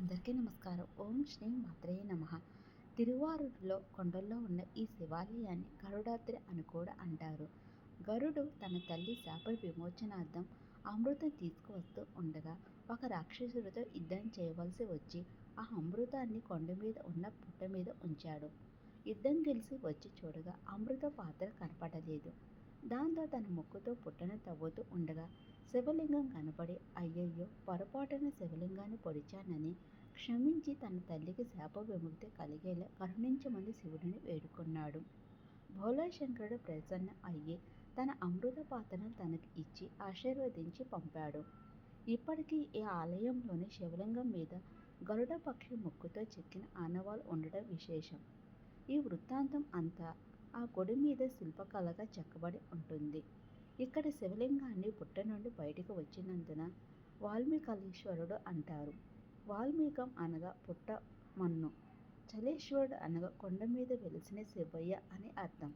అందరికీ నమస్కారం. ఓం శ్రీ మాత్రేయ నమ. తిరువారూరులో కొండల్లో ఉన్న ఈ శివాలయాన్ని గరుడాద్రి అని కూడా అంటారు. గరుడు తన తల్లి శాప విమోచనార్థం అమృతం తీసుకువస్తూ ఉండగా ఒక రాక్షసుడితో యుద్ధం చేయవలసి వచ్చి ఆ అమృతాన్ని కొండ మీద ఉన్న పుట్ట మీద ఉంచాడు. యుద్ధం గెలిచి వచ్చి చూడగా అమృత పాత్ర కనపడలేదు. దాంతో తన ముక్కుతో పుట్టను తవ్వుతూ ఉండగా శివలింగం కనపడి అయ్యయ్యో పొరపాటున శివలింగాన్ని పొడిచానని క్షమించి తన తల్లికి శాప విముక్తి కలిగేలా కరుణించమని శివుడిని వేడుకున్నాడు. భోలాశంకరుడు ప్రసన్న అయ్యి తన అమృత పాత్రను తనకి ఇచ్చి ఆశీర్వదించి పంపాడు. ఇప్పటికీ ఈ ఆలయంలోని శివలింగం మీద గరుడ పక్షి ముక్కుతో చెక్కిన ఆనవాలు ఉండడం విశేషం. ఈ వృత్తాంతం అంతా ఆ గుడి మీద శిల్పకళగా చెక్కబడి ఉంటుంది. ఇక్కడ శివలింగాన్ని పుట్ట నుండి బయటకు వచ్చినందున వాల్మీకలీశ్వరుడు అంటారు. వాల్మీకం అనగా పుట్ట మన్ను. చలేశ్వరుడు అనగా కొండ మీద వెలిసిన శివయ్య అని అర్థం.